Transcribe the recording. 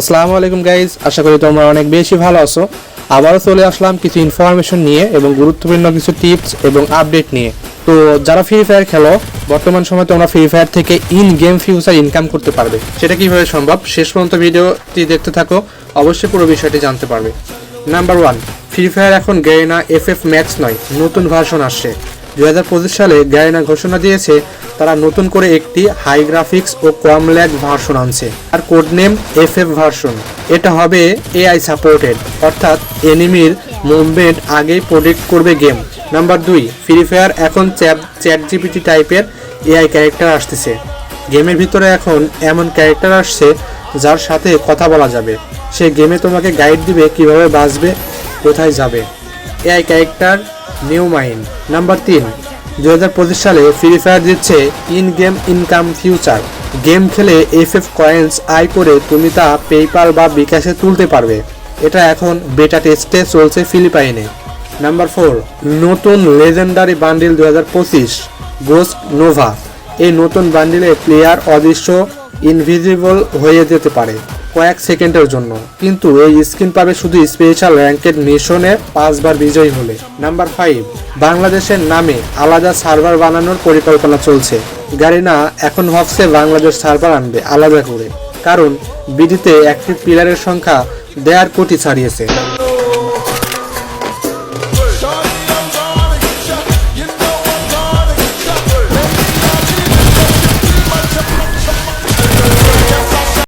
আসসালামু আলাইকুম গাইজ, আশা করি তোমরা অনেক বেশি ভালো আছো। আবারও চলে আসলাম কিছু ইনফরমেশন নিয়ে এবং গুরুত্বপূর্ণ কিছু টিপস এবং আপডেট নিয়ে। তো যারা ফ্রি ফায়ার খেলো, বর্তমান সময় তোমরা ফ্রি ফায়ার থেকে ইন গেম ফিউচার ইনকাম করতে পারবে। সেটা কীভাবে সম্ভব? শেষ পর্যন্ত ভিডিওটি দেখতে থাকো, অবশ্যই পুরো বিষয়টি জানতে পারবে। নাম্বার ওয়ান ফ্রি ফায়ার এখন গেরিনা এফ এফ ম্যাক্স নয়, নতুন ভার্সন আসছে। দুই হাজার পঁচিশ সালে গ্যারিনা ঘোষণা দিয়েছে, তারা নতুন করে একটি হাই গ্রাফিক্স ও কম ল্যাগ ভার্সন আনছে। আর code name F F version এটা হবে এআই সাপোর্টেড অর্থাৎ এনিমির মুভমেন্ট আগেই প্রেডিক্ট করবে গেম নাম্বার দুই ফ্রি ফায়ার এখন চ্যাট চ্যাট জিপিটি টাইপের এআই ক্যারেক্টার আসতেছে। গেমের ভিতরে এখন এমন ক্যারেক্টার আসছে যার সাথে কথা বলা যাবে। সে গেমে তোমাকে গাইড দিবে কীভাবে বাঁচবে, কোথায় যাবে। AI character new mind. Number তিন দু হাজার সালে ফ্রি ফায়ার দিচ্ছে in game income future. Game খেলে এফ এফ কয়েন্স আয় করে তুমি তা পেপাল বা বিকাশে তুলতে পারবে। এটা এখন বেটা টেস্টে চলছে ফিলিপাইনে। নাম্বার ফোর, নতুন লেজেন্ডারি বান্ডিল দু হাজার পঁচিশ গোস্ট নোভা এই নতুন বান্ডিলে প্লেয়ার অদৃশ্য ইনভিজিবল হয়ে যেতে পারে। কয়েক সেকেন্ডের জন্য। কিন্তু এই স্কিন পাবে শুধু স্পেশাল র্যাঙ্কেড মিশনে পাঁচবার বিজয়ী হলে। নাম্বার ফাইভ বাংলাদেশের নামে আলাদা সার্ভার বানানোর পরিকল্পনা চলছে। গারিনা এখন ভাবছে বাংলাদেশ সার্ভার আনবে আলাদা করে। কারণ, বিডিতে একটি প্লেয়ারের সংখ্যা দেড় কোটি ছাড়িয়েছে।